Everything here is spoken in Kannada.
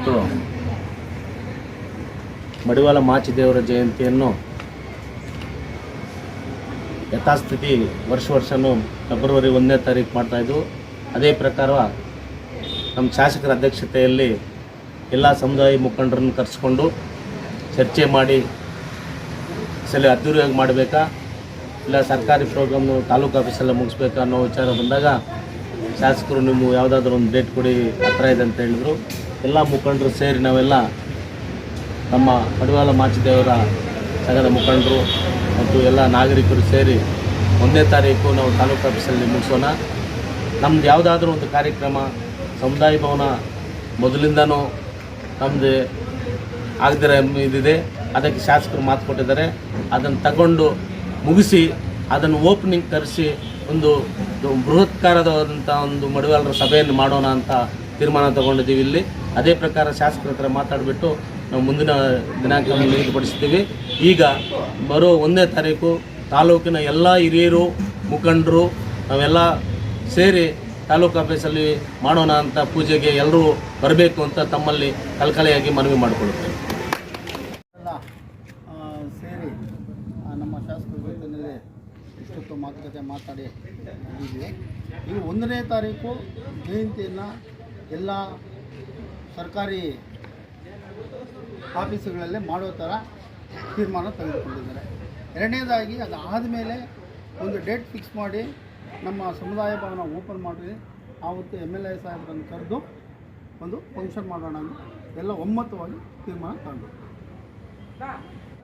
ಇವತ್ತು ಮಡಿವಾಳ ಮಾಚಿದೇವರ ಜಯಂತಿಯನ್ನು ಯಥಾಸ್ಥಿತಿ ವರ್ಷ ವರ್ಷವೂ ಫೆಬ್ರವರಿ ಒಂದನೇ ತಾರೀಕು ಮಾಡ್ತಾಯಿದ್ವು ಅದೇ ಪ್ರಕಾರ ನಮ್ಮ ಶಾಸಕರ ಅಧ್ಯಕ್ಷತೆಯಲ್ಲಿ ಎಲ್ಲ ಸಮುದಾಯ ಮುಖಂಡರನ್ನು ಕರೆಸ್ಕೊಂಡು ಚರ್ಚೆ ಮಾಡಿ ಸಲ ಅದ್ದೂರಿಯಾಗಿ ಮಾಡಬೇಕಾ? ಇಲ್ಲ ಸರ್ಕಾರಿ ಪ್ರೋಗ್ರಾಮ್ನು ತಾಲೂಕು ಆಫೀಸೆಲ್ಲ ಮುಗಿಸ್ಬೇಕಾ ಅನ್ನೋ ವಿಚಾರ ಬಂದಾಗ ಶಾಸಕರು ನೀವು ಯಾವುದಾದ್ರೂ ಒಂದು ಡೇಟ್ ಕೊಡಿ ಹತ್ರ ಇದೆ ಅಂತ ಹೇಳಿದರು. ಎಲ್ಲ ಮುಖಂಡರು ಸೇರಿ ನಾವೆಲ್ಲ ನಮ್ಮ ಮಡಿವಾಳ ಮಾಚಿದೇವರ ಸಂಘದ ಮುಖಂಡರು ಮತ್ತು ಎಲ್ಲ ನಾಗರಿಕರು ಸೇರಿ ಒಂದನೇ ತಾರೀಕು ನಾವು ತಾಲೂಕು ಆಫೀಸಲ್ಲಿ ಮುಗಿಸೋಣ. ನಮ್ದು ಯಾವುದಾದ್ರೂ ಒಂದು ಕಾರ್ಯಕ್ರಮ, ಸಮುದಾಯ ಭವನ ಮೊದಲಿಂದನೂ ನಮ್ಮದೇ ಆಗದಿರೋ ಇದಿದೆ. ಅದಕ್ಕೆ ಶಾಸಕರು ಮಾತು ಕೊಟ್ಟಿದ್ದಾರೆ. ಅದನ್ನು ತಗೊಂಡು ಮುಗಿಸಿ, ಅದನ್ನು ಓಪನಿಂಗ್ ಕರೆಸಿ ಒಂದು ಬೃಹತ್ಕಾರದಂಥ ಒಂದು ಮಡಿವಾಳರ ಸಭೆಯನ್ನು ಮಾಡೋಣ ಅಂತ ತೀರ್ಮಾನ ತಗೊಂಡಿದ್ದೀವಿ ಇಲ್ಲಿ. ಅದೇ ಪ್ರಕಾರ ಶಾಸಕರ ಹತ್ರ ಮಾತಾಡಿಬಿಟ್ಟು ನಾವು ಮುಂದಿನ ದಿನಾಂಕವನ್ನು ನಿಗದಿಪಡಿಸ್ತೀವಿ. ಈಗ ಬರೋ ಒಂದನೇ ತಾರೀಕು ತಾಲೂಕಿನ ಎಲ್ಲ ಹಿರಿಯರು, ಮುಖಂಡರು ನಾವೆಲ್ಲ ಸೇರಿ ತಾಲೂಕು ಆಫೀಸಲ್ಲಿ ಮಾಡೋಣ ಅಂತ ಪೂಜೆಗೆ ಎಲ್ಲರೂ ಬರಬೇಕು ಅಂತ ತಮ್ಮಲ್ಲಿ ಕಲ್ಕಲೆಯಾಗಿ ಮನವಿ ಮಾಡಿಕೊಳ್ಳುತ್ತೇವೆ. ಸೇರಿ ನಮ್ಮ ಶಾಸಕರ ಇಷ್ಟೊತ್ತು ಮಾತುಕತೆ ಮಾತಾಡಿ ಈ ಒಂದನೇ ತಾರೀಕು ಜಯಂತಿಯನ್ನು ಎಲ್ಲ ಸರ್ಕಾರಿ ಆಫೀಸುಗಳಲ್ಲೇ ಮಾಡೋ ಥರ ತೀರ್ಮಾನ ತೆಗೆದುಕೊಂಡಿದ್ದಾರೆ. ಎರಡನೇದಾಗಿ ಅದು ಆದಮೇಲೆ ಒಂದು ಡೇಟ್ ಫಿಕ್ಸ್ ಮಾಡಿ ನಮ್ಮ ಸಮುದಾಯ ಭವನ ಓಪನ್ ಮಾಡಿ ಆವತ್ತು ಎಂ ಎಲ್ ಎ ಸಾಹೇಬರನ್ನು ಕರೆದು ಒಂದು ಫಂಕ್ಷನ್ ಮಾಡೋಣ ಅಂತ ಎಲ್ಲ ಒಮ್ಮತವಾಗಿ ತೀರ್ಮಾನ ತಗೊಂಡು